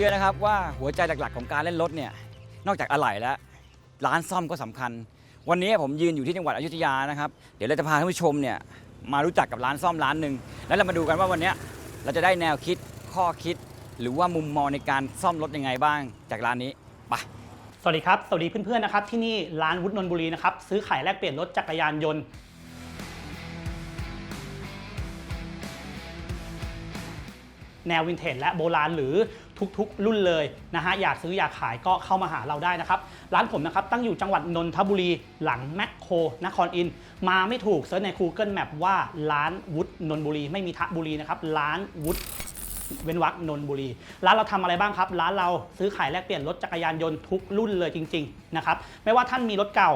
เชื่อนะครับว่าหัวใจหลักๆของการเล่นรถเนี่ยนอกจากอะไหล่แล้วร้านซ่อมก็สำคัญ วันนี้ผมยืนอยู่ที่จังหวัดอยุธยานะครับเดี๋ยวเราจะพาท่านผู้ชมเนี่ยมารู้จักกับร้านซ่อมร้านหนึ่งแล้วเรามาดูกันว่าวันนี้เราจะได้แนวคิดข้อคิด หรือว่ามุมมองในการซ่อมรถยังไงบ้าง จากร้านนี้ไปสวัสดีครับ สวัสดีเพื่อนๆนะครับที่นี่ร้านวุฒินนบุรีนะครับซื้อขายแลกเปลี่ยนรถจักรยานยนต์แนววินเทจและโบราณหรือ ทุกๆ รุ่นเลยนะฮะอยากซื้ออยากขายก็เข้ามาหาเราได้นะครับ ร้านผมนะครับตั้งอยู่จังหวัดนนทบุรีหลังแมคโครนครอิน มาไม่ถูกเซิร์ชใน Google Map ว่าร้านวุฒนนบุรี ไม่มีทะบุรีนะครับร้านวุฒเว้นวรรคนนทบุรี ร้านเราทำอะไรบ้างครับ ร้านเราซื้อขายแลกเปลี่ยนรถจักรยานยนต์ทุกรุ่นเลยจริงๆนะครับไม่ว่าท่านมีรถเก่า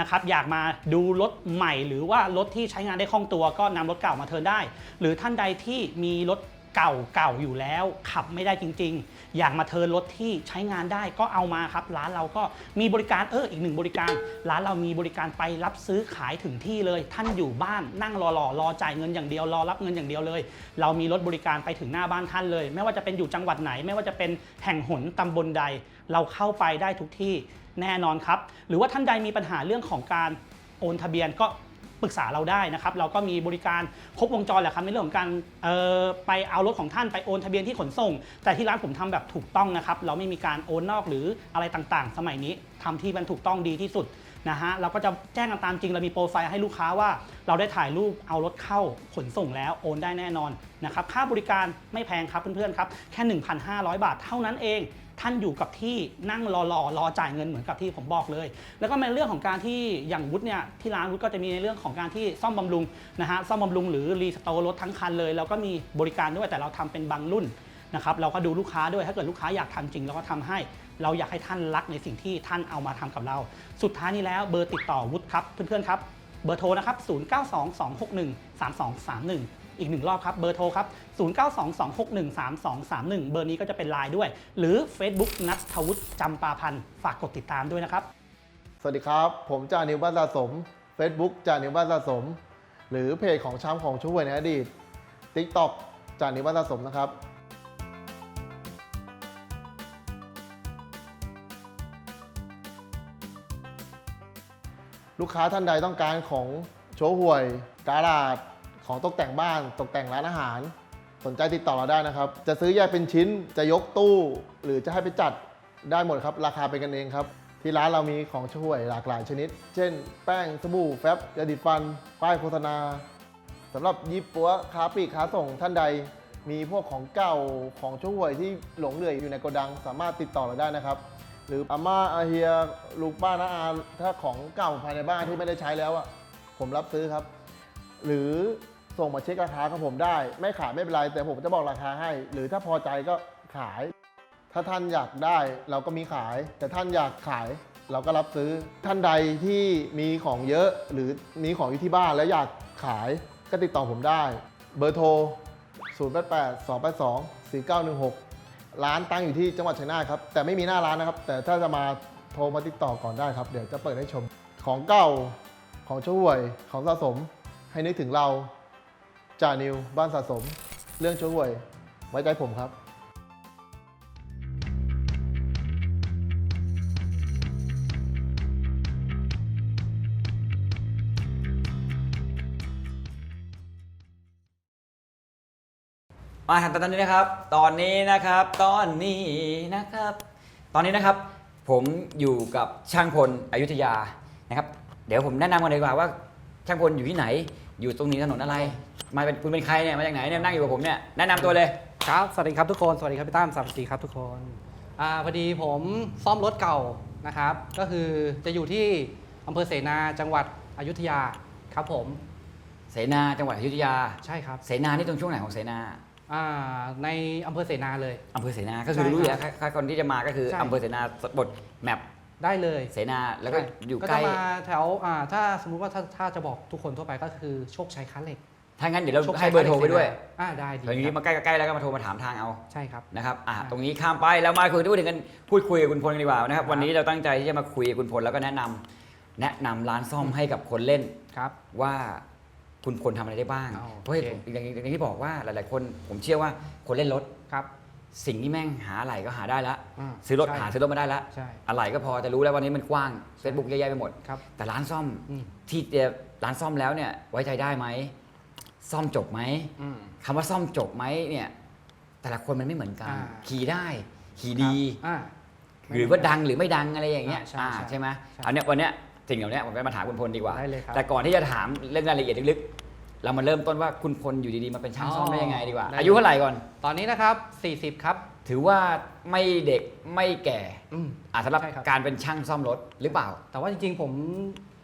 นะครับอยากมาดูรถใหม่ หรือว่ารถที่ใช้งานได้คล่องตัวก็นำรถเก่ามาเทิร์นได้ หรือท่านใดที่มีรถ เก่าเก่าอยู่แล้ว ขับไม่ได้จริง ๆ อยากมาเทินรถที่ใช้งานได้ก็เอามาครับ ร้านเราก็มีบริการเอออีกหนึ่งบริการ ร้านเรามีบริการไปรับซื้อขายถึงที่เลย ท่านอยู่บ้านนั่งรอรอรอจ่ายเงินอย่างเดียวรอรับเงินอย่างเดียวเลย เรามีรถบริการไปถึงหน้าบ้านท่านเลย ไม่ว่าจะเป็นอยู่จังหวัดไหน ไม่ว่าจะเป็นแห่งหนตำบลใด เราเข้าไปได้ทุกที่แน่นอนครับ หรือว่าท่านใดมีปัญหาเรื่องของการโอนทะเบียนก็ ปรึกษาเราได้นะครับ เราก็มีบริการครบวงจรแหละครับในเรื่องของการออไปเอารถของท่านไปโอนทะเบียนที่ขนส่ง แต่ที่ร้านผมทำแบบถูกต้องนะครับ เราไม่มีการโอนนอกหรืออะไรต่างๆ สมัยนี้ทำที่มันถูกต้องดีที่สุดนะฮะเราก็จะแจ้งกันตามจริงเรามีโปรไฟล์ให้ลูกค้าว่าเราได้ถ่ายรูปเอารถเข้าขนส่งแล้วโอนได้แน่นอนนะครับค่าบริการไม่แพงครับเพื่อนๆครับแค่ 1,500 บาทเท่านั้นเอง ท่านอยู่กับที่นั่งรอรอรอจ่ายเงินเหมือนกับที่ผมบอกเลย แล้วก็ในเรื่องของการที่อย่างวุฒิเนี่ยที่ร้านวุฒิก็จะมีในเรื่องของการที่ซ่อมบำรุงนะฮะซ่อมบำรุงหรือรีสโตร์รถทั้งคันเลยแล้วก็มีบริการด้วยแต่เราทำเป็นบางรุ่นนะครับเราก็ดูลูกค้าด้วยถ้าเกิดลูกค้าอยากทำจริงเราก็ทำให้ เราอยากให้ท่านรักในสิ่งที่ท่านเอามาทำกับเรา สุดท้ายนี้แล้วเบอร์ติดต่อวุฒิครับเพื่อนๆครับเบอร์โทรนะครับ 0922613231 อีกหนึ่งรอบครับเบอร์โทรครับ 0922613231 เบอร์นี้ก็จะเป็นไลน์ด้วย หรือ Facebook นัทวุฒิจำปาพันธ์ฝากกดติดตามด้วยนะครับ สวัสดีครับ ผมจานิวบ้านสะสม Facebook จานิวบ้านสะสม หรือเพจของช้ำของช่วยในอดีต TikTok จานิวบ้านสะสมนะครับลูกค้าท่านใดต้องการของโชว์ห่วย การาด ของตกแต่งบ้าน ตกแต่งร้านอาหาร สนใจติดต่อเราได้นะครับ จะซื้อแยกเป็นชิ้นจะยกตู้ หรือจะให้ไปจัดได้หมดครับ ราคาเป็นกันเองครับ ที่ร้านเรามีของช่วยหลากหลายชนิด เช่น แป้งสบู่แฟบยาดิดฟัน ป้ายโฆษณาสำหรับยี่ปัวค้าปลีกค้าส่งท่านใด มีพวกของเก่าของช่วยที่หลงเหลืออยู่ในโกดัง สามารถติดต่อเราได้นะครับ หรืออาม่าอาเฮียลูกป้าน้าอาถ้าของเก่าภายในบ้านที่ไม่ได้ใช้แล้วอะผมรับซื้อครับ หรือ ส่งมาเช็คราคากับผมได้ ไม่ขายไม่เป็นไร แต่ผมจะบอกราคาให้ หรือถ้าพอใจก็ขาย ถ้าท่านอยากได้เราก็มีขาย แต่ท่านอยากขายเราก็รับซื้อท่านใดที่มีของเยอะหรือมีของอยู่ที่บ้านแล้วอยากขายก็ติดต่อผมได้ เบอร์โทร 0 8 8 2 8 2 4 9 1 6 ร้านตั้งอยู่ที่จังหวัดชัยนาทครับ แต่ไม่มีหน้าร้านนะครับ แต่ถ้าจะมาโทรมาติดต่อก่อนได้ครับ เดี๋ยวจะเปิดให้ชมของเก่าของช่วยของสะสมให้นึกถึงเรา จ่านิว บ้านสะสม เรื่องช่วยไว้ใจผมครับมาถึงตอนนี้นะครับ ตอนนี้นะครับ ตอนนี้นะครับ ตอนนี้นะครับ ผมอยู่กับช่างพลอยุธยานะครับ เดี๋ยวผมแนะนำกันเลยดีกว่าว่าช่างพลอยู่ที่ไหน อยู่ตรงนี้ถนนอะไร มาเป็นคุณเป็นใครเนี่ย มาจากไหนเนี่ย นั่งอยู่กับผมเนี่ย แนะนำตัวเลย ครับ สวัสดีครับทุกคน สวัสดีครับพี่ตั้มสวัสดีครับทุกคนอ่าพอดีผมซ่อมรถเก่านะครับ ก็คือจะอยู่ที่อำเภอเสนาจังหวัดอยุธยาครับผม เสนาจังหวัดอยุธยา ใช่ครับเสนานี่ตรงช่วงไหนของเสนาอ่าในอำเภอเสนาเลย อำเภอเสนา ก็คือใช่รู้อยู่ครัแล้วบใครคนที่จะมาก็คือใช่ อำเภอเสนาบทแมป ได้เลยเสนาแล้วก็ใช่อยู่ก็ใกล้จะมาแถวอ่าถ้าสมมุติว่าถ้าถ้าจะบอกทุกคนทั่วไปก็คือโชคชัยค้าเหล็กถ้างั้นเดี๋ยวเราโชคชัให้เบอร์โทรไปด้วยอ่าได้ดีตรงนี้ครับมาใกล้ๆแล้วก็มาโทรมาถามทางเอาใช่ครับนะครับอ่าครับตรงนี้ข้ามไปแล้วมาคุยด้วยกันพูดคุยกับคุณพลกันดีกว่านะครับครับวันนี้เราตั้งใจที่จะมาคุยกับคุณพลแล้วก็แนะนำแนะนำร้านซ่อมให้กับคนเล่นครับว่าคุณพลทำอะไรได้บ้างอ๋อเพราะโอเคอย่างอย่างอย่างที่บอกว่าหลาย ๆ คนผมเชื่อว่าคนเล่นรถครับ สิ่งที่แม่งหาอะไรก็หาได้แล้วอ่าซื้อรถใช่หาซื้อรถมาได้แล้วใช่อะไรก็พอจะรู้แล้ววันนี้มันกว้าง Facebook เยอะแยะไปหมด ครับแต่ร้านซ่อมอืม ที่เอ่อร้านซ่อมแล้วเนี่ยไว้ใจได้ไหมซ่อมจบไหมอืม คำว่าซ่อมจบไหมเนี่ยแต่ละคนมันไม่เหมือนกัน อ่า ขี่ได้ขี่ดี อ่า หรือว่าดังหรือไม่ดังอะไรอย่างเงี้ยอ่าใช่อ่าใช่ใช่ไหมใช่เอาเนี้ยวันเนี้ยสิ่งเหล่านี้ผมไปมาถามคุณพลดีกว่า ได้เลยครับแต่ก่อนที่จะถามเรื่องรายละเอียดลึกๆ เรามาเริ่มต้นว่าคุณพลอยู่ดีๆมาเป็นช่างซ่อมอ๋อได้ยังไงดีกว่าได้อายุเท่าไหร่ก่อน ตอนนี้นะครับ 40 ครับ ถือว่าไม่เด็กไม่แก่อืมอ่าสำหรับใช่ครับการเป็นช่างซ่อมรถหรือเปล่า แต่ว่าจริงๆ ผม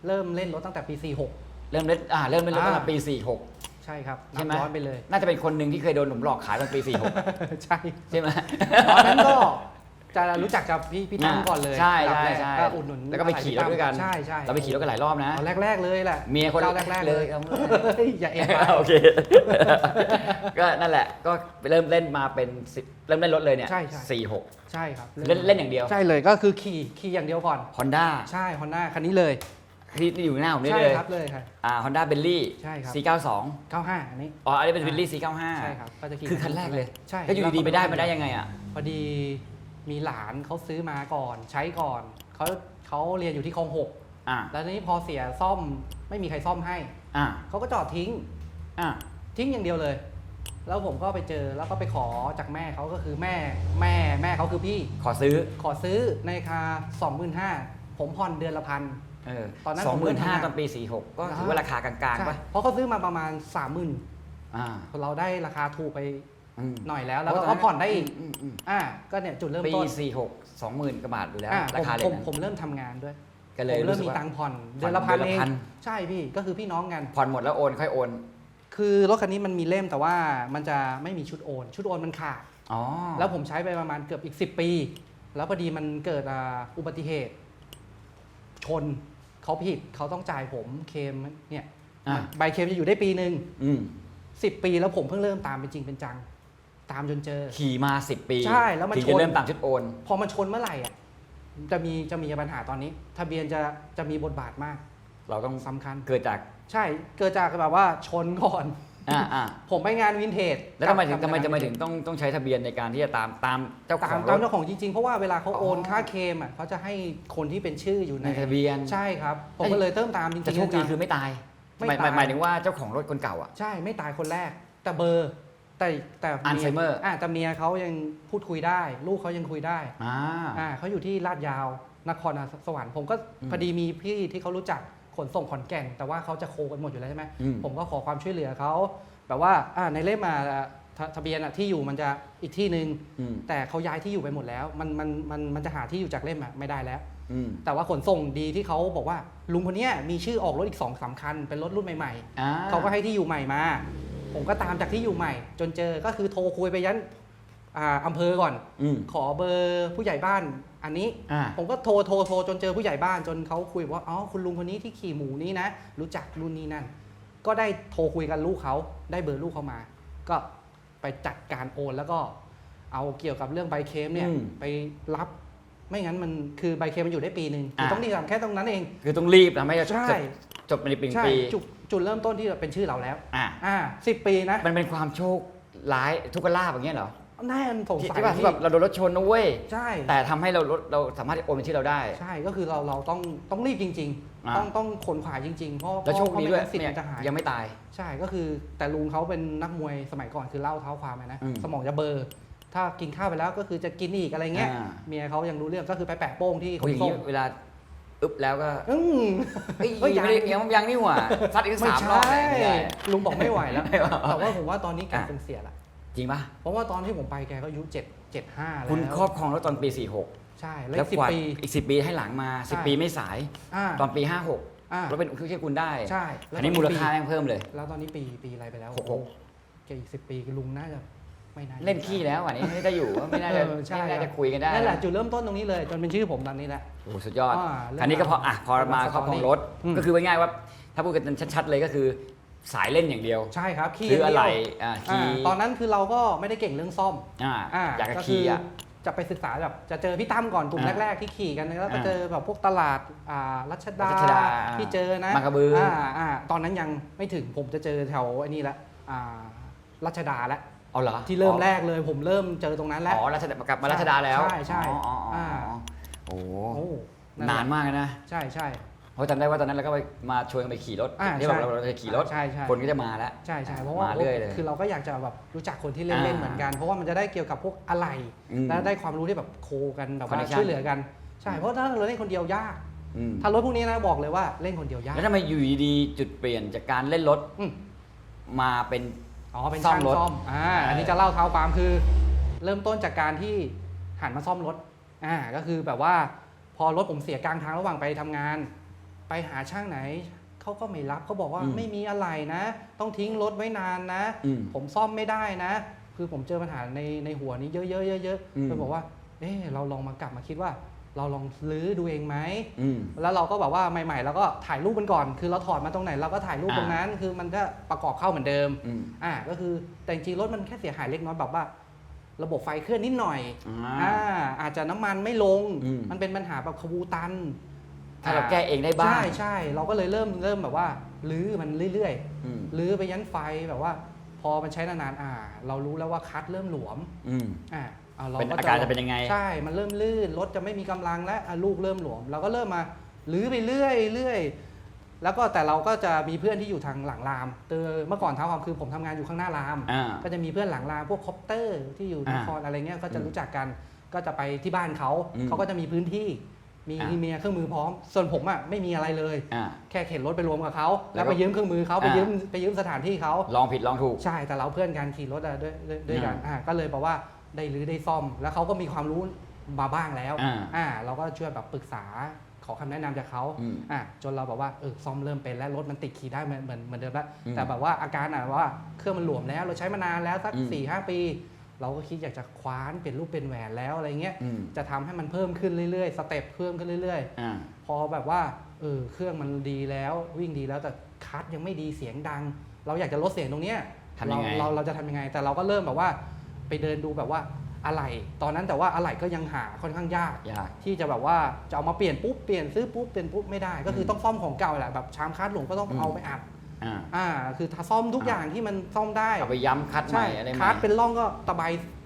เริ่มเล่นรถตั้งแต่ปีเริ่มเล่นอ่าเริ่มเล่นรถตั้งแต่อ่าปี 46 ใช่ครับใช่ไหมนับย้อนไปเลย46น่าจะเป็นคนหนึ่งที่เคยโดนผมหลอกขายตอนปี 46 ใช่ใช่ไหมตอนนั้นก็ จะรู้จักกับพี่พี่ตั้มก่อนเลยใช่อันดับใช่แรกใช่ก็อุดหนุนแล้วก็ไปขี่รถด้วยกันใช่ใช่เราไปขี่รถกันหลายรอบนะตอนแรก ๆ เลยแหละเมียคนจ้าแรกๆเลยเอาเฮ้ยอย่าเอ็นไปโอเคก็นั่นแหละก็เริ่มเล่นมาเป็นสิบเริ่มเล่นรถเลยเนี่ยใช่ใช่สี่หกใช่ครับเล่นเล่นอย่างเดียวใช่เลยก็คือขี่ขี่อย่างเดียวก่อนฮอนด้าใช่ฮอนด้าคันนี้เลยที่อยู่หน้าผมนี่ใช่เลยครับเลยครับอ่าฮอนด้าเบลลี่ใช่ครับ492 95อันนี้อ๋ออันนี้เป็นเบลลี่495ใช่ครับก็จะขี่คือคันแรกเลยใช่แล้วอยู่ดีๆไปได้มาได้ยังไงอะพอดี มีหลานเขาซื้อมาก่อนใช้ก่อนเขาเขาเรียนอยู่ที่คลองหกอ่าแล้วทีนี้พอเสียซ่อมไม่มีใครซ่อมให้อ่าเขาก็จอดทิ้ง อ่าทิ้งอย่างเดียวเลย แล้วผมก็ไปเจอแล้วก็ไปขอจากแม่เขาก็คือแม่แม่แม่เขาคือพี่ ขอซื้อ ขอซื้อในราคา25,000ผมผ่อนเดือนละพัน เออตอนนั้นสองผมหมื่นเริ่มห้าทำงานตอนปี46ก็ถือว่าราคา กลางใช่ๆป่ะเพราะเขาซื้อมาประมาณ 30,000อ่า เราได้ราคาถูกไปอืม หน่อยแล้ว แล้วก็เพราะตเขาผ่อนได้อีกมมอ่าก็เนี่ยจุดเริ่มปีต้น46 20,000กว่าบาทอยู่แล้วอ่าราคาผมเลยผมนะผมเริ่มทำงานด้วยก็เลผยมเริ่รู้มสึกมีว่าตังค์ผ่อนผ่เดืออนนละพันเดือนละเองพันใช่พี่ก็คือพี่น้องกัน ผ่อนหมดแล้วโอนค่อยโอน คือรถคันนี้มันมีเล่มแต่ว่ามันจะไม่มีชุดโอน ชุดโอนมันขาดอ๋อแล้วผมใช้ไปประมาณเกือบอีก 10 ปี แล้วพอดีมันเกิดอ่าอุบัติเหตุ ชนเขาผิดเขาต้องจ่ายผมเคลมเนี่ยอะใบเคลมจะอยู่ได้ปีหนึ่งอืมสิปีแล้วผมเพิ่งเริ่มตามเป็นจริงเป็นจัง ตามจนเจอ ขี่มา 10 ปีใช่แล้วมันถึงชจะน เริ่มตามชุดโอน พอมันชนเมื่อไหร่อะจะมีจะมีปัญหาตอนนี้ ทะเบียนจะจะมีบทบาทมากเราต้องสำคัญ เกิดจากใช่เกิดจากแบบว่าชนก่อน อ่าอ่าผมไปงานวินเทจแล้วทำไมถึงกับทำไมกับทำไมงานถึงต้องต้องใช้ทะเบียนในการที่จะตามตามเจ้าขตาอมงรตามถ เจ้าของจริงๆ เพราะว่าเวลาเขาอ๋อโอนค่าเคลมอะเขาจะให้คนที่เป็นชื่ออยู่ในในทะเบียน ใช่ครับ ผมก็เลยเติมตามจริงๆแต่โชคดีจังๆคือไม่ตายไม่หมายตายหมายถึงว่าเจ้าของรถคนเก่าอะ ใช่ไม่ตายคนแรก แต่เบอร์ แต่แต่อัลไซเมอร์ อ่าแต่เมียเขายังพูดคุยได้ ลูกเขายังคุยได้อ่า อ่าเขาอยู่ที่ลาดยาวนครสวรรค์ผมก็อืมพอดีมีพี่ที่เขารู้จักขนส่งขอนแก่น แต่ว่าเขาจะโคกันหมดอยู่แล้วใช่ไหมอืม ผมก็ขอความช่วยเหลือเขาแบบว่าอ่าในเล่มมาทะทะเบียนอะที่อยู่มันจะอีกที่หนึ่งอืมแต่เขาย้ายที่อยู่ไปหมดแล้ว มันมันมันมันจะหาที่อยู่จากเล่มอะไม่ได้แล้ว อืมแต่ว่าขนส่งดีที่เขาบอกว่าลุงคนเนี้ยมีชื่อออกรถอีกสองสามคันเป็นรถรุ่นใหม่อ่าๆเขาก็ให้ที่อยู่ใหม่มา ผมก็ตามจากที่อยู่ใหม่ จนเจอก็คือโทรคุยไปยันอ่าอำเภอก่อน อืม ขอเบอร์ผู้ใหญ่บ้านอันนี้ อ่า ผมก็โทรโทรโทรจนเจอผู้ใหญ่บ้านจนเขาคุยว่าอ๋อคุณลุงคนนี้ที่ขี่หมูนี้นะ รู้จักรุ่นนี้นั่น ก็ได้โทรคุยกันลูกเขาได้เบอร์ลูกเขามา ก็ไปจัดการโอนแล้วก็เอาเกี่ยวกับเรื่องใบเคลมเนี่ยอืมไปรับไม่งั้นมันคือใบเคลมมันอยู่ได้ปีหนึ่งคืออ่าต้องดีทำแค่ตรงนั้นเอง คือต้องรีบทำให้จบใช่ จบในปีใช่ปี จุดจุดเริ่มต้นที่เป็นชื่อเราแล้วอ่าอ่าสิบปีนะมันเป็นความโชคร้ายทุกขลาบอย่างเงี้ยเหรอน่าสงที่สัยที่แบบที่แบบเราโดนรถชนนะเว้ย ใช่ แต่ทำให้เรารถเราสามารถโอนเป็นชื่อเราได้ ใช่ก็คือเราเราต้องต้องรีบจริง อ่า ๆ ต้องต้องขนขวายจริง ๆ เพราะแล้วโชคดีด้วยเพราะไม่งั้นสิทธิ์เนี่ยมันจะหาย ยังไม่ตาย ใช่ก็คือแต่ลุงเขาเป็นนักมวยสมัยก่อนคือเล่าเท้าความไปนะอืมสมองจะเบลอร์ถ้ากินข้าวไปแล้วก็คือจะกินอีกอะไรเงี้ยอ่า เมียเขายังรู้เรื่องก็คือไปแปะโป้งที่ขโอ้ยอย่างนส่นี้งเวลา อึบแล้วก็อืมเฮ้ยเฮ้ยยังไม่ได้ยังยังยังนี่หว่าซัดอีกไม่สามรอบใช่เลยไม่ได้ ลุงบอกไม่ไหวแล้ว ไม่ไหว แต่ว่าผมว่าตอนนี้แกอะคงเสียละจริงป่ะเพราะว่าตอนที่ผมไปแกก็อายุเจ็ดเจ็ดห้าแล้วคุณครอบครองรถตอนปีใช่46แล้แล้ววสิบกว่าปี อีก 10 ปีให้หลังมา ใช่ 10 ปีไม่สาย อ่า ตอนปี อ่า 56รถเป็นคือชื่อคุณได้ใช่อันนี้มูลค่าแม่งเพิ่มเลย แล้วตอนนี้ปีปีอะไรไปแล้วหกหก แกอีกสิบปีคือลุงน่าจะ ไม่น่าเล่นขี้แล้วอันนี้ไม่ได้อยู่ไม่น่าจะเออใช่ไม่น่าจะคุยกันได้นั่นแหละจุดเริ่มต้นตรงนี้เลย จนเป็นชื่อผมตอนนี้แหละ โอ้โหสุดยอดอ่าเรื่องอันนี้ก็พออะพอมาสตอรี่ครอบครองรถอืม ก็คือว่าง่ายๆว่า ถ้าพูดกันชัดๆเลยก็คือสายเล่นอย่างเดียวใช่ครับขี่ซื้ออะไรย่างเดียวอ่าอ่าขี่ตอนนั้นคือเราก็ไม่ได้เก่งเรื่องซ่อม อ่าอ่าอยากจะคืขี่อะจะไปศึกษาแบบจะเจอพี่ตั้มก่อนกลุ่มอ่าแรก ๆ ที่ขี่กันแล้วก็อ่าเจอแบบพวกตลาดอ่ารัชดารัชดาที่เจอนะบางกระบืออ่อ่าตอนนั้นยังไม่ถึงผมจะเจอแถวไอ้นี่ละอ่ารัชดาแล้ว เอาเหรอที่เริ่มแรกเลยผมเริ่มเจอตรงนั้นแล้วอ๋อรัชดากลับมารัชดาแล้วใช่ใช่อ๋ออ๋ออ๋ออ่าโอ้โหโอ้นานมากเลยนะ ใช่ใช่เพราะจำได้ว่าตอนนั้นเราก็ไปมาชวนกันไปขี่รถอ่าที่บอกใช่เราเราจะขี่รถใช่ใช่คนก็จะมาแล้วใช่ใช่เพราะว่ามาเรื่อยเลยคือเราก็อยากจะแบบรู้จักคนที่เล่นเล่นอ่าเหมือนกัน เพราะว่ามันจะได้เกี่ยวกับพวกอะไรอืมและได้ความรู้ที่แบบโคกันแบบว่า Connection ช่วยเหลือกันใช่เพราะถ้าเราเล่นคนเดียวยากอืมถ้ารถพวกนี้นะบอกเลยว่าเล่นคนเดียวยากแล้วทำไมอยู่ดีๆจุดเปลี่ยนจากการเล่นรถอืมมาเป็น อ๋อเป็นซ่อมช่างรถซ่อมอ่าเอออัอันนี้จะเล่าเท้าความคือ เริ่มต้นจากการที่หันมาซ่อมรถอ่าก็คือแบบว่าพอรถผมเสียกลางทางระหว่างไปทำงาน ไปหาช่างไหนเขาก็ไม่รับเขาบอกว่าอืมไม่มีอะไรนะ ต้องทิ้งรถไว้นานนะ อืมผมซ่อมไม่ได้นะ คือผมเจอปัญหาในในหัวนี้เยอะๆเยอะอืมๆเลยบอกว่าเออเราลองมากลับมาคิดว่า เราลองลื้อดูเองไหมอืม แล้วเราก็แบบว่าใหม่ๆแล้วก็ถ่ายรูปมันก่อน คือเราถอดมาตรงไหนเราก็ถ่ายรูปอ่าตรงนั้น คือมันก็ประกอบเข้าเหมือนเดิมอืม อ่าก็คือแต่จริงๆรถมันแค่เสียหายเล็กน้อยแบบว่า ระบบไฟเคลื่อนนิดหน่อยอ่าอ่าอาจจะน้ำมันไม่ลงอืมมันเป็นปัญหาแบบขบูตันถ้าเราแก้เองได้บ้าง ใช่ใช่เราก็เลยเริ่มเริ่มแบบว่าลื้อมันเรื่อยๆ อืมลื้อไปยันไฟแบบว่า พอมันใช้นานๆอ่า เรารู้แล้วว่าคัดเริ่มหลวม อืม อ่า เอาเราเป็นก็อาการจะเป็นยังไง ใช่ มันเริ่มลื่น รถจะไม่มีกำลังและอะลูกเริ่มหลวม เราก็เริ่มมาลื้อไปเรื่อยเรื่อยแล้วก็แต่เราก็จะมีเพื่อนที่อยู่ทางหลังรามเตอเมื่อก่อนเท้าความคือผมทำงานอยู่ข้างหน้ารามอ่าก็จะมีเพื่อนหลังรามพวกคอปเตอร์ที่อยู่นอ่าครอะไรเงี้ยก็จะอืมรู้จักกัน ก็จะไปที่บ้านเขาอืมเขาก็จะมีพื้นที่ มีอ่ามีเครื่องมือพร้อม ส่วนผมอะไม่มีอะไรเลยอ่าแค่เข็นรถไปรวมกับเขา แล้แล้ววก็ไปยืมเครื่องมือเขาไปอ่ายืยืมไปยืมสถานที่เขาลองผิดลองถูก ใช่ แต่เราเพื่อนกันขี่รถอะด้วยด้วยด้วยกันอ่าอ่าก็เลยบอกว่า ได้รื้อได้ซ่อม แล้วเขาก็มีความรู้มาบ้างแล้วอ่าอ่าเราก็ช่วยแบบปรึกษาขอคำแนะนำจากเขาอืมอ่าจนเราบอกว่าเออซ่อมเริ่มเป็นแล้วรถมันติดขี่ได้เหมือนเหมือนเหมือนเดิมแล้วอืมแต่แบบว่าอาการอะว่าเครื่องมันหลวมแล้วเราใช้มานานแล้วสักอืม สี่ห้าปี เราก็คิดอยากจะคว้านเปลี่ยนรูปเป็นแหวนแล้วอะไรเงี้ย อืมจะทำให้มันเพิ่มขึ้นเรื่อยๆ สเต็ปเพิ่มขึ้นเรื่อยๆอ่าพอแบบว่าเออเครื่องมันดีแล้ววิ่งดีแล้วแต่คัสยังไม่ดีเสียงดัง เราอยากจะลดเสียงตรงเนี้ยทำยังไงเราเราเราจะทำยังไง แต่เราก็เริ่มแบบว่า ไปเดินดูแบบว่าอะไหล่ตอนนั้นแต่ว่าอะไหล่ก็ยังหาค่อนข้างยาก ยาก ที่จะแบบว่าจะเอามาเปลี่ยนปุ๊บเปลี่ยนซื้อปุ๊บเปลี่ยนปุ๊บไม่ได้ ก็คืออมต้องซ่อมของเก่าแหละแบบชามคัสหลวงก็ต้องอืม เอาไปอัดอ่าอ่าคือถ้าซ่อมทุกอ่าอย่างที่มันซ่อมได้เอาไปย้ำคัดใหใช่ม่อะไรใหม่ คัสเป็นร่องก็ตะไบ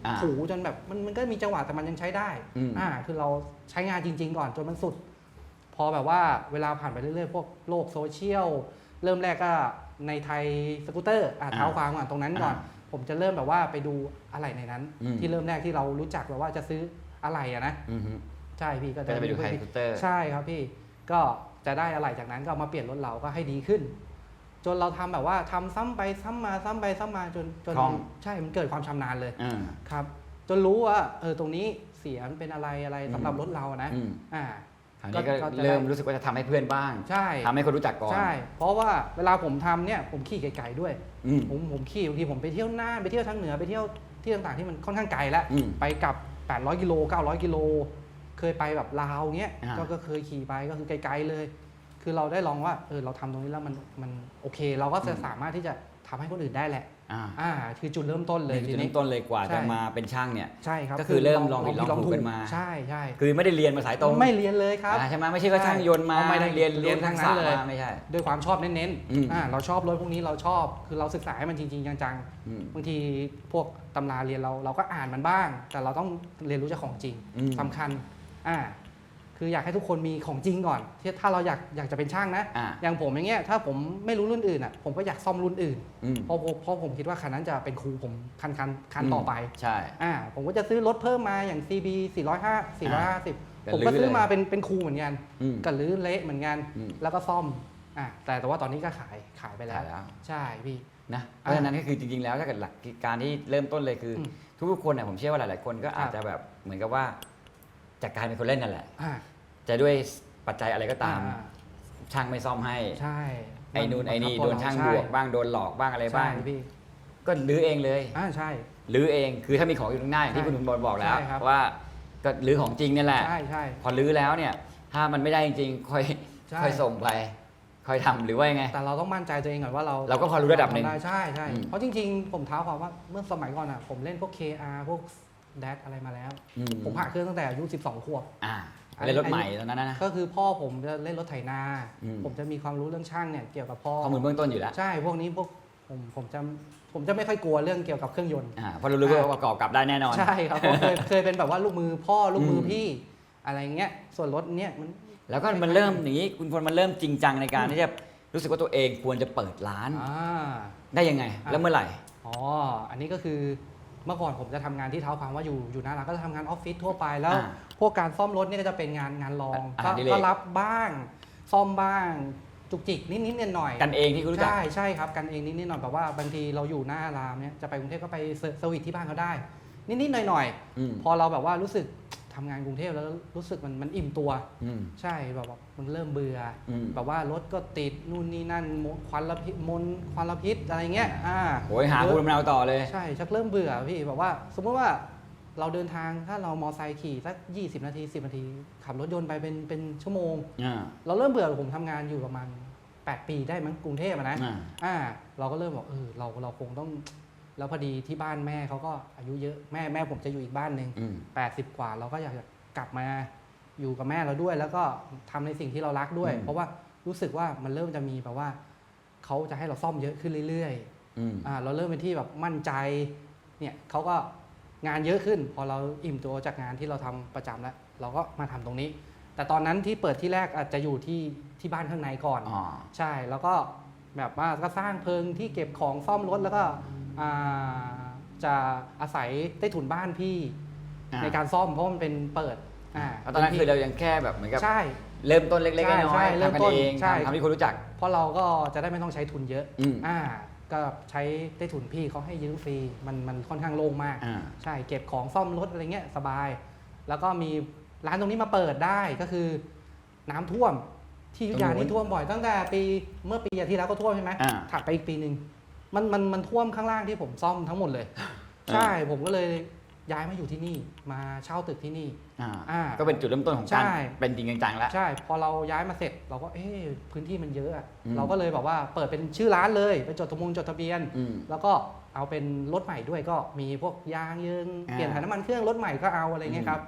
อ่าถูจนแบบมันมันก็มีจังหวะแต่มันยังใช้ได้อืมอ่าคือเราใช้งานจริง ๆ ก่อนจนมันสุด พอแบบว่าเวลาผ่านไปเรื่อยๆพวกโลกโซเชียลเริ่มแรกก็ในไทยสกูตเตอร์อะอ่าเท้าความก่อนตรงนั้นก่อน อ่ ผมจะเริ่มแบบว่าไปดูอะไรในนั้น อืม ที่เริ่มแรกที่เรารู้จักแบบว่าจะซื้ออะไรอะนะ อือฮึ ใช่พี่ก็ก็จะไปดูมีไฮเพื่อนคูเตอร์ ใช่ครับพี่ก็จะได้อะไรจากนั้นก็เอามาเปลี่ยนรถเราก็ให้ดีขึ้น จนเราทำแบบว่าทำซ้ำไปซ้ำมาซ้ำไปซ้ำมาจนจนคล่อง ใช่มันเกิดความชำนาญเลยอ่า ครับ จนรู้ว่าเออตรงนี้เสียมันเป็นอะไรอะไรสำหรับรถเราอะนะอืม อ่า คราวนี้ก็ก็จะได้เริ่มรู้สึกว่าจะทำให้เพื่อนบ้างใช่ทำให้คนรู้จักก่อนใช่ เพราะว่าเวลาผมทำเนี่ยผมขี่ไกลๆด้วยอืมผมผมขี่บางทีผมไปเที่ยวหน้านไปเที่ยวทางเหนือไปเที่ยวที่ต่างๆที่มันค่อนข้างไกลแล้วอืมไปกลับ 800กิโล900กิโลเคยไปแบบลาวเงี้ยอ่าก็ก็เคยขี่ไปก็คือไกลๆเลย คือเราได้ลองว่าเออเราทำตรงนี้แล้วมันมันโอเค เราก็จะสามารถที่จะทำให้คนอื่นได้แหละ อ่าอ่าคือจุดเริ่มต้นเลยนี่ทีคือจุดนี้เริ่มต้นเลยกว่าใช่จะมาเป็นช่างเนี่ยใช่ครับก็คือเริ่มลองผิดลองถูกกันมาใช่ใช่คือไม่ได้เรียนมาสายตรงไม่เรียนเลยครับอ่าใช่ไหมไม่ใช่ว่าช่างยนต์มาเอาไม่ได้เรียนเรียนทั้งทั้งนั้นสาเลยมาไม่ใช่ด้วยความชอบเน้นอืมๆอ่าเราชอบรถพวกนี้เราชอบ คือเราศึกษาให้มันจริง ๆ จังอืมๆบางทีพวกตำราเรียนเราเราก็อ่านมันบ้าง แต่เราต้องเรียนรู้จากของจริงอืมสำคัญอ่า คืออยากให้ทุกคนมีของจริงก่อนที่ถ้าเราอยากอยากจะเป็นช่างนะอ่าอย่างผมอย่างเงี้ยถ้าผมไม่รู้รุ่นอื่นอะผมก็อยากซ่อมรุ่นอื่นอืม เพราะผมเพราะผมคิดว่าคันนั้นจะเป็นครูผมคันคันคันต่อไปใช่ อ่าผมก็จะซื้อรถเพิ่มมาอย่าง CB 405 450ก็ผมก็ลื้อซื้อเลยมาเป็นเป็นครูเหมือนกันอืมก็ลื้อเละเหมือนกันอืม แล้วก็ซ่อมอ่าแต่แต่ว่าตอนนี้ก็ขายขายไปแล้ขายวแล้ว ใช่พี่ นะเพราะฉะนั้นก็คือจริงๆ แล้วถ้าเกิดหลักการที่เริ่มต้นเลยคืออมทุกๆคนเนี่ยผมเชื่อว่าหลายๆ คนก็อาจครับจะแบบเหมือนกับว่า จากการเป็นคนเล่นนั่นแหละ อ่าจะด้วยปัจจัยอะไรก็ตาม อ่ช่างไม่ซ่อมให้ ใช่ไอ้นู่นไอ้นี่บัโดคันเรช่างใบวกบ้างโดนหลอกบ้างอะไรบ้าง ใช่พี่ก็รื้อเองเลยอ่าใช่ รื้อเองคือถ้ามีของอยู่ตรงหน้าอย่างที่ใช่คุณบอลบอกแล้ว ใช่ครับ ว่าก็รื้อของจริงนี่แหละ ใช่ใช่ พอรื้อแล้วเนี่ย ถ้ามันไม่ได้จริงๆค่อยใช่ ค่อยส่งไป ค่อยทำหรือว่ายังไง แต่เราต้องมั่นใจตัวเองก่อนว่าเราเราก็พอรู้ระดับหนึ่งทำได้ใช่ใช่อืมเพราะจริง ๆ ผมเท้าความว่าเมื่อสมัยก่อนอะผมเล่นพวก KR พวก แดดอะไรมาแล้ว อืผมผ่าเครื่องตั้งแต่อายุ 12 ขวบ อ่าอันเล่นรถอันใหม่ตอนนั้นนะ ก็คือพ่อผมจะเล่นรถไถนา อืม ผมจะมีความรู้เรื่องช่างเนี่ยเกี่ยวกับพ่อ ข้อมูลเบื้องต้นอยู่แล้วใช่พวกนี้พวกผมผมจะผมจะไม่ค่อยกลัวเรื่องเกี่ยวกับเครื่องยนต์ อ่าเพราะเรารู้ว่าประกอบกลับได้แน่นอน ใช่ครับผมเคย เคยเป็นแบบว่าลูกมือพ่อลูกมืออม พี่อะไรเงี้ยส่วนรถเนี้ยมัน แล้วก็มันเริ่มอย่างนี้ คุณพลมันเริ่มจริงจังในการที่จะรู้สึกว่าตัวเองควรจะเปิดร้านอ่า ได้ยังไงอะแล้วเมื่อไหร่ อ๋อ อันนี้ก็คือ เมื่อก่อนผมจะทำงานที่เท้าความว่าอยู่อยู่หน้าร้านก็จะทำงานออฟฟิศทั่วไปแล้ว อ่าพวกการซ่อมรถเนี่ยก็จะเป็นงานงานรองอ่าก็อดิเรก ก็รับบ้าง ซ่อมบ้าง จุกจิกนิดนิดๆหน่อยๆ กันเองที่คุณรู้จัก ใช่ใช่ครับกันเองนิดนิดๆหน่อยแบบว่าบางทีเราอยู่หน้ารามเนี่ยจะไปกรุงเทพก็ไปเซอร์สวิตที่บ้านเขาได้ นิดนิดๆหน่อยหน่อยๆอืมพอเราแบบว่ารู้สึก ทำงานกรุงเทพแล้วรู้สึกมันมันอิ่มตัวอืมใช่แบบว่ามันเริ่มเบื่ออมแบบว่ารถก็ติดนู่นนี่นั่นมลควันละพิษมลควันละพิษอะไรเงี้ยอ่าโอ้ยหาคุณมะนาวต่อเลยใช่ชักเริ่มเบื่อพี่แบบว่า สมมติว่าเราเดินทางถ้าเรามอไซค์ขี่สัก 20 นาที 10 นาที ขับรถยนต์ไปเป็นเป็นชั่วโมงอ่าเราเริ่มเบื่อผมทำงานอยู่ประมาณ 8 ปีได้มั้งกรุงเทพอะนะอ่าอ่าเราก็เริ่มบอกเออเราเราคงต้อง แล้วพอดีที่บ้านแม่เขาก็อายุเยอะแม่แม่ผมจะอยู่อีกบ้านหนึ่งอืม80กว่าเราก็อยากจะกลับมาอยู่กับแม่เราด้วย แล้วก็ทำในสิ่งที่เรารักด้วยอืมเพราะว่ารู้สึกว่ามันเริ่มจะมีแบบว่าเขาจะให้เราซ่อมเยอะขึ้นเรื่อยๆอืมอ่าเราเริ่มเป็นที่แบบมั่นใจเนี่ยเขาก็งานเยอะขึ้น พอเราอิ่มตัวจากงานที่เราทำประจำแล้ว เราก็มาทำตรงนี้ แต่ตอนนั้นที่เปิดที่แรกอาจจะอยู่ที่ที่บ้านข้างในก่อนอ๋อใช่แล้วก็แบบว่าก็สร้างเพิงที่เก็บของซ่อมรถแล้วก็อ่า จะอาศัยใต้ถุนบ้านพี่อ่าในการซ่อมเพราะมันเป็นเปิดอ่าแล้วตอนนั้นคือเรายังแค่แบบเหมือนกับใช่เริ่มต้นเล็กๆใช่น้อใช่ยๆเริ่มทำกันต้นเองใช่ทำทำที่คนรู้จัก เพราะเราก็จะได้ไม่ต้องใช้ทุนเยอะอืมอ่าก็ใช้ใต้ถุนพี่เขาให้ยืมฟรีมันมันค่อนข้างโล่งมากอ่าใช่เก็บของซ่อมรถอะไรเงี้ยสบาย แล้วก็มีร้านตรงนี้มาเปิดได้ก็คือ น้ำท่วมที่อยุธยาตรงนู้นนี่ท่วมบ่อยตั้งแต่ปีเมื่อปีที่แล้วก็ท่วมใช่ไหมอ่าถัดไปอีกปีหนึ่ง มันมันมันท่วมข้างล่างที่ผมซ่อมทั้งหมดเลยอ่าใช่ผมก็เลยย้ายมาอยู่ที่นี่มาเช่าตึกที่นี่ อ่าอ่า ก็เป็นจุดเริ่มต้นของการใช่ เป็นจริงจังๆแล้ว ใช่ พอเราย้ายมาเสร็จเราก็เอ๊ะพื้นที่มันเยอะอะอืม เราก็เลยแบบว่าเปิดเป็นชื่อร้านเลยไปจดทะมงจดทะเบียน อืม แล้วก็เอาเป็นรถใหม่ด้วยก็มีพวกยางยืงอ่าเปลี่ยนถ่ายน้ำมันเครื่องรถใหม่ก็เอาอะไรเงี้ยครับ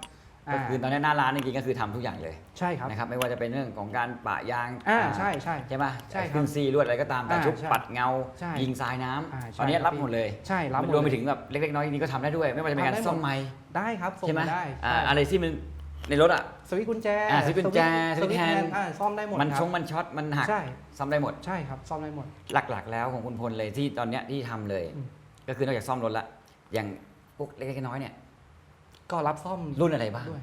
ก็คือตอนนี้หน้าร้านจริงๆก็คือทำทุกอย่างเลยใช่ครับนะครับไม่ว่าจะเป็นเรื่องของการปะยางอ่าอ่าใช่ใช่ใช่ไหมใช่ครับเครื่องซีลวดอะไรก็ตามแต่อ่าชุบใช่ปัดเงาใช่ยิงทรายน้ำอ่าใช่ตอนนี้ครับรับหมดเลยใช่รับหมดรวมไปเลยถึงแบบเล็กๆน้อยๆนี้ก็ทำได้ด้วย ไม่ว่าจะเป็นการทำได้หมดซ่อมไม้ได้ครับส่งใช่ไหมมาได้อ่าใช่อะไรที่มันในรถอะสวิตช์กุญแจอ่าสวิตช์กุญแจสวิตช์สวิตช์แฮนด์อ่าซ่อมได้หมดมันคชรับงมันช็อตมันหักใช่ซ่อมได้หมดใช่ครับซ่อมได้หมด หลักๆ แล้วของคุณพลเลยที่ตอนเนี้ยที่ทำเลยอืมก็คือนอกจากซ่อมรถละอย่างพวกเล็กๆน้อยๆเนี่ย ก็รับซ่อมรุ่นอะไรบ้างด้วย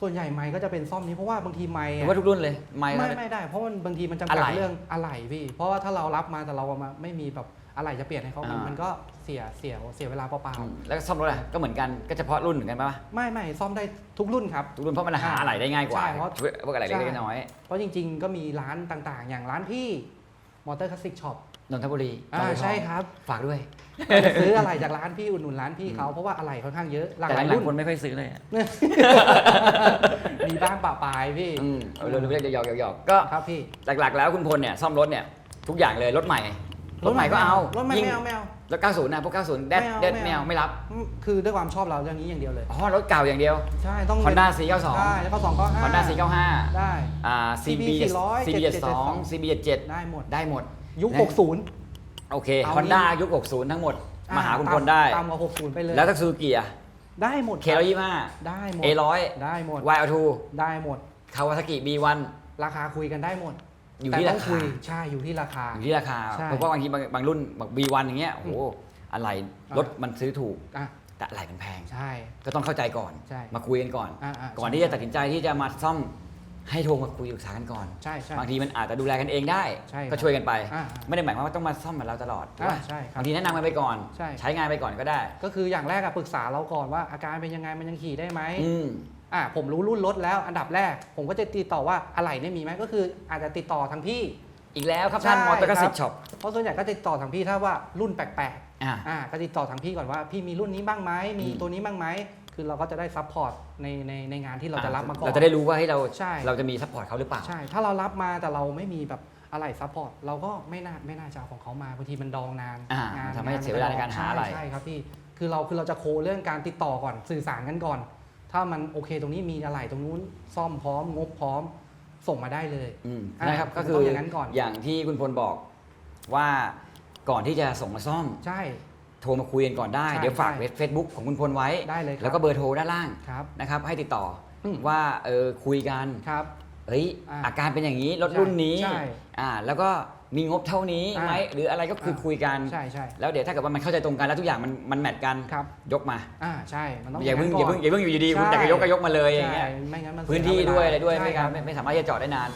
ส่วนใหญ่ไม้ก็จะเป็นซ่อมนี้เพราะว่าบางทีไม้หรือว่าทุกรุ่นเลยไม่ไม่ไม่ได้ เพราะมันบางทีมันจำกัอะดไหล่เรื่องอะไหล่พี่เพราะว่าถ้าเรารับมาแต่เราเอามาไม่มีแบบอะไหล่จะเปลี่ยนให้เขามันอ่ามัมันก็เสียเสียเสียเวลาเปล่าอืมแล้วก็ซ่อมรถอะก็เหมือนกัน ก็เฉพาะรุ่นเหมือนกันปะๆไม่ไม่ซ่อมได้ทุกรุ่นครับ ทุกรุ่นเพราะมันหาอ่าอะไรได้ง่ายกว่าใช่เพราะพวกอะไรเล็กใช่ๆน้อย เพราะจริง ๆ ก็มีร้านต่างๆ อย่างร้านพี่มอเตอร์คลาสสิกช็อปๆ นนทบุรีอ่าบงบัวทองใช่ครับ ฝากด้วยก็จะซื้ออะไรจากร้านพี่อุดหนุนร้านพี่เขาเพราะว่าอะไหล่ค่อนข้างเยอะหลากแต่หลายหลังรุ่นๆคนไม่ค่อยซื้อเลยอะมีบ้างปะปายพี่อืมเอาเรื่องเล็กๆหยอกๆหยอกๆก็ครับพี่หลักๆ แล้วคุณพลเนี่ยซ่อมรถเนี่ยทุกอย่างเลยรถใหม่รถใหม่ก็เอารถใหม่ยิ่งไม่เอาไม่เอารถ90นะพวก90แดดไม่เอาแดดไม่ไม่เอาเอาไม่รับอืมคือด้วยความชอบเราเรื่องนี้อย่างเดียวเลยอ๋อรถเก่าอย่างเดียวใช่ต้อง Honda ใช่492แล้วก็สองก็ห้า Honda 495ได้อ่า CB CB 400 CB 72 CB 77ได้หมดได้หมด ยุค นะ 60 โอเคเอา Honda งี้ยุค 60 ทั้งหมดอ่มาหาคุณพลได้ ตามกับ60 ไปเลย แล้วถ้าซูเกียได้หมดเคร้อยยี่ห้าได้หมด เอร้อยได้หมด วายอทูได้หมด คาวาซากิ B1 ราคาคุยกันได้หมดอยู่แต่ที่ต้ราองคา คุยใช่อยู่ที่ราคา อยู่ที่ราคา ใช่เพราะว่าบางทีบางบางรุ่นแบบ B1 อย่างเงี้ยโอ้โหอะไรอ่ารรถมันซื้อถูก อะ แต่อะไรมันแพง ใช่ ก็ต้องเข้าใจก่อน ใช่มาคุยกันก่อน อ่าอ่าก่อนใช่ที่จะตัดสินใจที่จะมาซ่อม ให้โทรมาคุยปรึกษากันก่อนใช่ใช่บางทีมันอาจจะดูแลกันเองได้ ใช่ครับก็ช่วยกันไป อ่าไม่ได้หมายความว่าต้องมาซ่อมเหมือนเราตลอดถูกอ่าปะใช่ครับบางทีแนะนำกันไปก่อน ใช่ ใช้งานไปก่อนก็ได้ ก็คืออย่างแรกอะปรึกษาเราก่อนว่าอาการเป็นยังไงมันยังขี่ได้ไหมอืม อะผมรู้รุ่นรถแล้วอันดับแรก ผมก็จะติดต่อว่าอะไหล่เนี่ยมีไหมก็คืออาจจะติดต่อทางพี่ อีกแล้วครับท่านใช่มอเตอร์กสิครักบช็อปเพราะส่วนใหญ่ก็ติดต่อทางพี่ถ้าว่ารุ่นแปลกอ่า ๆอะก็ติดต่อทางพี่ก่อนว่าพี่มีรุ่นนี้บ้างไหมมีอืม ตัวนี้บ้างไหม คือเราก็จะได้ซัพพอร์ตในในในงานที่เราจะรับมาก่อน เราจะได้รู้ว่าให้เราใช่ เราจะมีซัพพอร์ตเขาหรือเปล่า ใช่ ถ้าเรารับมาแต่เราไม่มีแบบอะไรซัพพอร์ตเราก็ไม่น่าไม่น่าจะเอาของเขามาบางทีมันดองนานอ่างานทำให้งเสียเวลาในการหาอะไร ใช่ใช่ครับพี่คือเราคือเราจะโคเรื่องการติดต่อก่อนสื่อสารกันก่อน ถ้ามันโอเคตรงนี้มีอะไรตรงนู้นซ่อมพร้อมงบพร้อมส่งมาได้เลยอืมอ่านะครับผมก็คือต้องอย่างนั้นก่อนอย่างที่คุณพลบอกว่าก่อนที่จะส่งมาซ่อม ใช่ โทรมาคุยกันก่อนได้ ใช่เดี๋ยวฝากใช่ เฟซบุ๊กของคุณพลไว้ ได้เลยครับแล้วก็เบอร์โทรด้านล่างครับ นะครับ ให้ติดต่ออม ว่าเออคุยกัน ครับเอ้ยอ่าอาการเป็นอย่างนี้รถใช่รุ่นนี้ใช่อ่าแล้วก็มีงบเท่านี้ไหมอ่าหรืออะไรก็คืออา คุยกัน ใช่ใช่แล้วเดี๋ยวถ้าเกิดว่ามันเข้าใจตรงกันแล้วทุกอย่างมันมันแมทกันครับยกมาอ่าใช่มันต้องอย่าเพิ่งก่อย่าเพิ่งอย่าเพิ่งอยู่ดีๆคุณใช่อยากจะยกก็ยกมาเลยอย่างเงี้ย ใช่ไม่งั้นมันพื้นเสีที่เวลาด้วยอะไรด้วยใช่ไม่คงั้รันบไม่ไม่สามารถที่จะจอดได้นาน